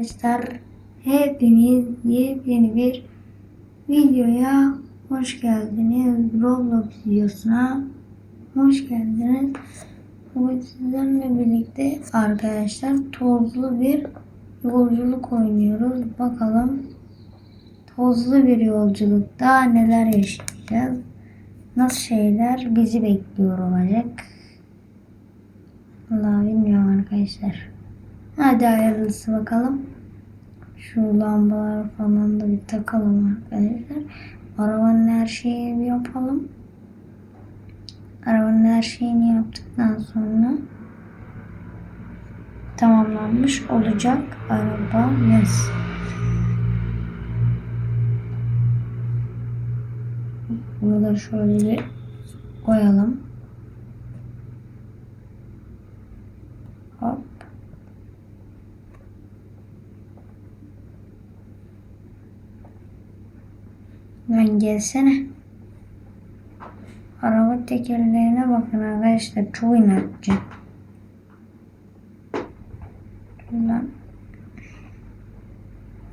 Arkadaşlar hepiniz yepyeni bir videoya hoş geldiniz. Roblox videosuna hoş geldiniz. Bugün sizlerle birlikte arkadaşlar tozlu bir yolculuk oynuyoruz. Bakalım tozlu bir yolculukta neler yaşayacağız. Nasıl şeyler bizi bekliyor olacak. Vallahi bilmiyorum arkadaşlar. Hadi hayırlısı bakalım. Şu lambalar falan da bir takalım arkadaşlar. Arabanın her şeyini bir yapalım. Arabanın her şeyini yaptıktan sonra tamamlanmış olacak arabamız. Bunu da şöyle koyalım. Hop. Lan gelsene. Araba tekerlerine bakın arkadaşlar. Çok inatçı. Lan.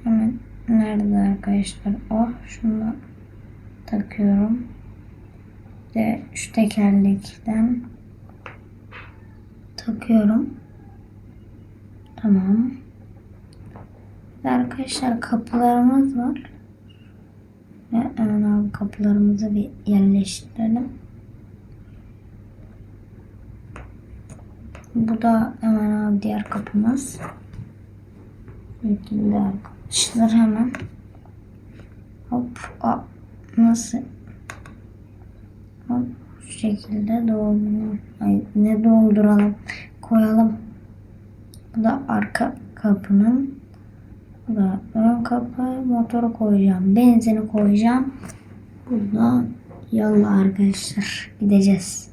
Hemen nerede arkadaşlar? Oh şunu da takıyorum. De şu tekerlekten takıyorum. Tamam. Arkadaşlar kapılarımız var. Ve hemen abi kapılarımızı bir yerleştirelim. Bu da hemen abi diğer kapımız. Şekilde arkadaşlar hemen. Hop. Aa, nasıl? Hop. Şu şekilde dolduralım. Ay, ne dolduralım? Koyalım. Bu da arka kapının Burada ön kapı motoru koyacağım. Benzini koyacağım. Burada yallah arkadaşlar gideceğiz.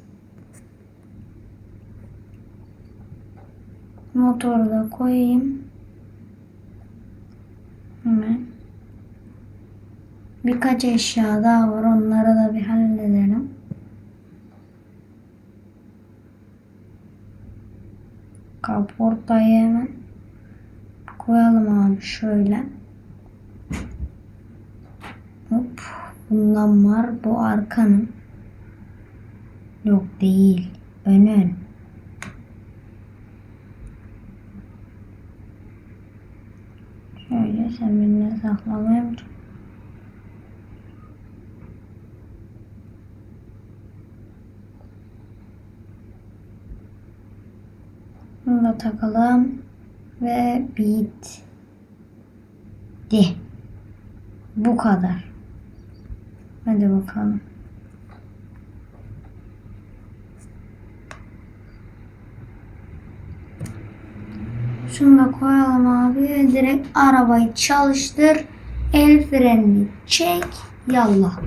Motoru da koyayım. Hemen. Birkaç eşya daha var. Onları da bir halledelim. Kaportayı hemen koyalım abi şöyle. Hop. Bundan var. Bu arkanın. Yok değil. Önün. Şöyle sen benimle saklamaya Bunu da takalım ve bitti. Bu kadar. Hadi bakalım. Şunu da koyalım abi direkt arabayı çalıştır. El frenini çek. Yallah.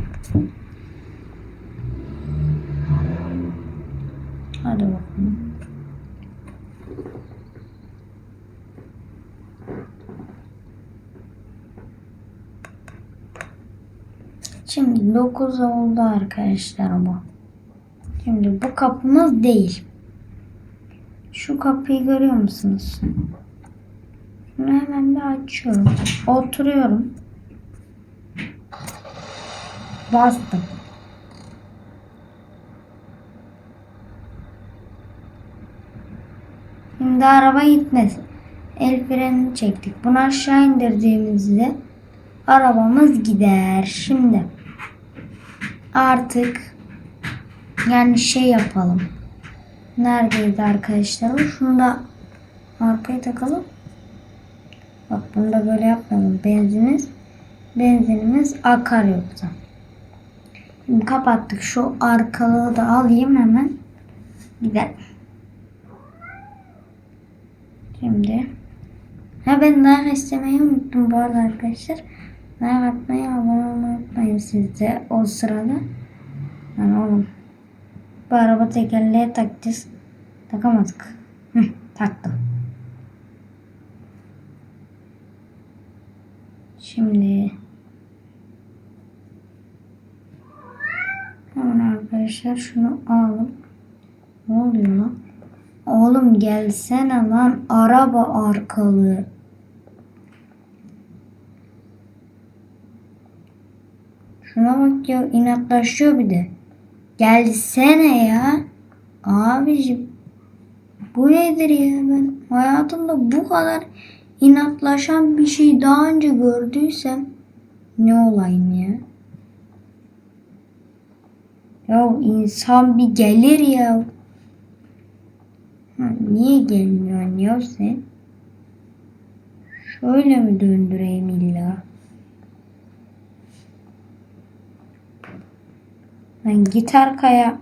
Hadi bakalım. Şimdi 9 oldu arkadaşlar bu. Şimdi bu kapımız değil. Şu kapıyı görüyor musunuz? Bunu hemen bir açıyorum. Oturuyorum. Bastım. Şimdi araba gitmesin. El frenini çektik. Bunu aşağı indirdiğimizde arabamız gider. Şimdi artık yani şey yapalım. Neredeydi arkadaşlar? Şunu da arkaya takalım. Bak bunu da böyle yapmayalım. Benziniz benzinimiz akar yoksa. Şimdi kapattık. Şu arkalığı da alayım hemen. Gidelim. Şimdi ha ben daha istemeyi unuttum bu arada arkadaşlar. Like atmayı, abone olmayı unutmayın siz de o sırada. Yani oğlum. Bu araba tekerleğe takacağız. Takamadık. Hı, taktım. Şimdi hemen arkadaşlar şunu alalım. Ne oluyor lan? Oğlum gelsene lan araba arkalı. Şuna bak ya inatlaşıyor bir de. Gelsene ya. Abicim. Bu nedir ya ben hayatımda bu kadar inatlaşan bir şey daha önce gördüysem ne olayım ya. Ya insan bir gelir ya. Ha, niye gelmiyorsun ya sen? Şöyle mi döndüreyim illa? Ben git arkaya.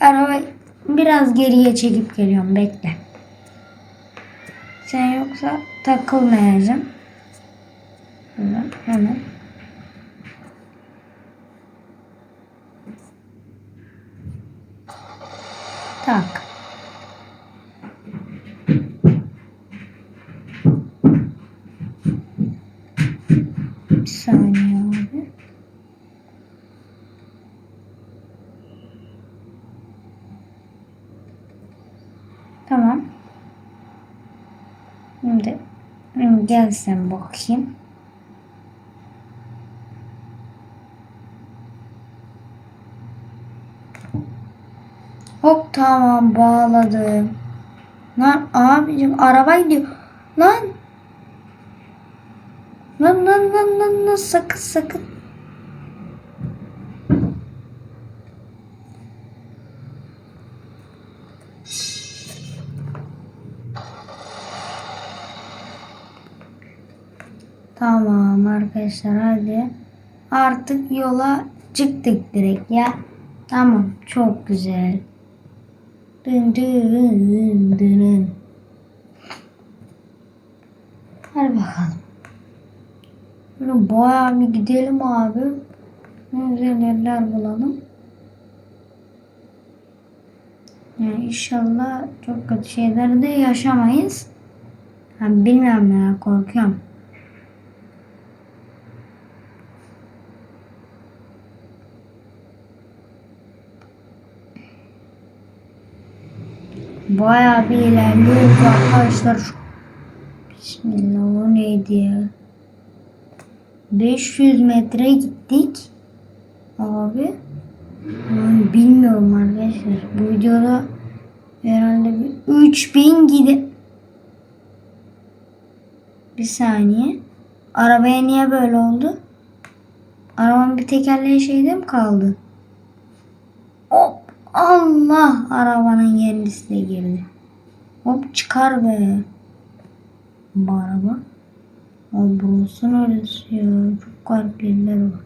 Arabayı biraz geriye çekip geliyorum. Bekle. Sen yoksa takılmayacağım. Hemen, hemen. Tak. Bir saniye abi. Tamam. Şimdi, şimdi gel sen bakayım. Hop tamam bağladım. Lan abicim araba gidiyor. Lan. Lan lan lan lan lan sakın sakın. Tamam arkadaşlar hadi. Artık yola çıktık direkt ya. Tamam çok güzel. Dın dın dın. Hadi bakalım. Böyle bayağı bir gidelim abi. Güzel yerler bulalım. Yani inşallah çok kötü şeyler de yaşamayız. Ha, bilmiyorum ya korkuyorum. Bayağı bir ilerliyoruz arkadaşlar. Bismillah o neydi ya? 500 metre gittik. Abi. Yani bilmiyorum arkadaşlar. Bu videoda herhalde bir 3000 gide. Bir saniye. Arabaya niye böyle oldu? Arabanın bir tekerleği şeyde mi kaldı? Allah arabanın kendisi de girdi. Hop çıkar be. Bu araba. O burası neresi ya? Çok garip yerler var.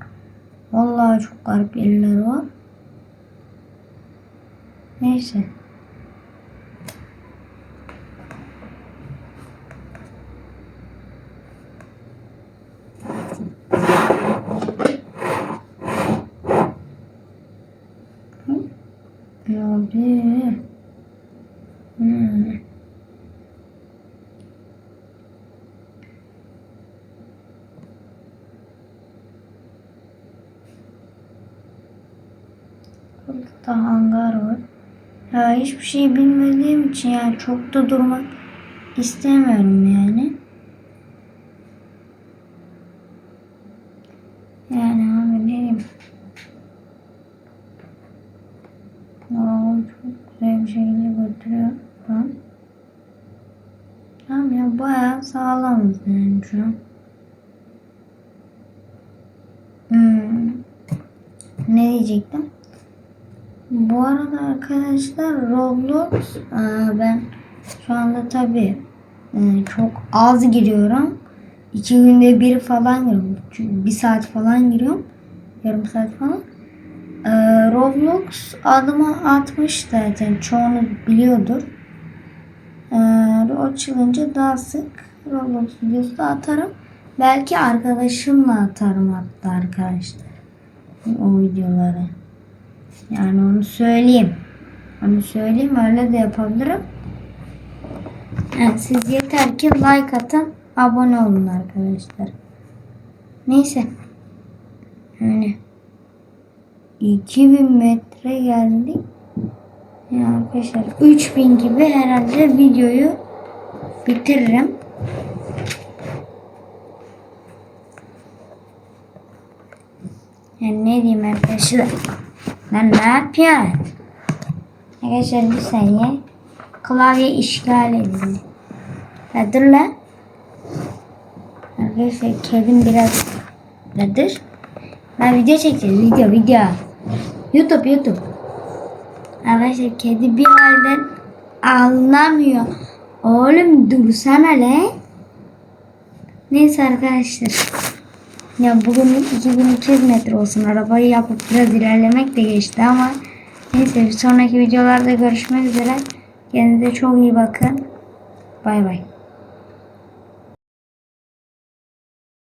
Vallahi çok garip yerler var. Neyse. Abi. Hmm. Burada hangar var. Ya hiçbir şey bilmediğim için yani çok da durmak istemiyorum. Yani abi ne diyeyim. Aa, çok güzel bir şekilde götürüyor şu an. Tamam ya bayağı şu an. Hmm. Ne diyecektim? Bu arada arkadaşlar Roblox aa, ben şu anda tabi çok az giriyorum. İki günde bir falan giriyorum. Çünkü bir saat falan giriyorum. Yarım saat falan. Ee, Roblox adımı atmış zaten. Çoğunu biliyordur. O açılınca daha sık Roblox videosu atarım. Belki arkadaşımla atarım hatta arkadaşlar. O videoları. Yani onu söyleyeyim. Onu söyleyeyim öyle de yapabilirim. Yani siz yeter ki like atın, abone olun arkadaşlar. Neyse. Yani 2000 metre geldik. Yani arkadaşlar 3000 gibi herhalde videoyu bitiririm. Yani ne diyeyim arkadaşlar? Lan ne yapıyorsun? Arkadaşlar bir saniye. Klavye işgal edildi. Ya dur lan. Arkadaşlar kedim biraz ya dur. Ben video çekeceğim. Video video. Youtube Youtube. Arkadaşlar kedi bir halden anlamıyor. Oğlum dursana lan. Neyse arkadaşlar. Ya bugün 2200 metre olsun. Arabayı yapıp biraz ilerlemek de geçti ama neyse bir sonraki videolarda görüşmek üzere. Kendinize çok iyi bakın. Bay bay.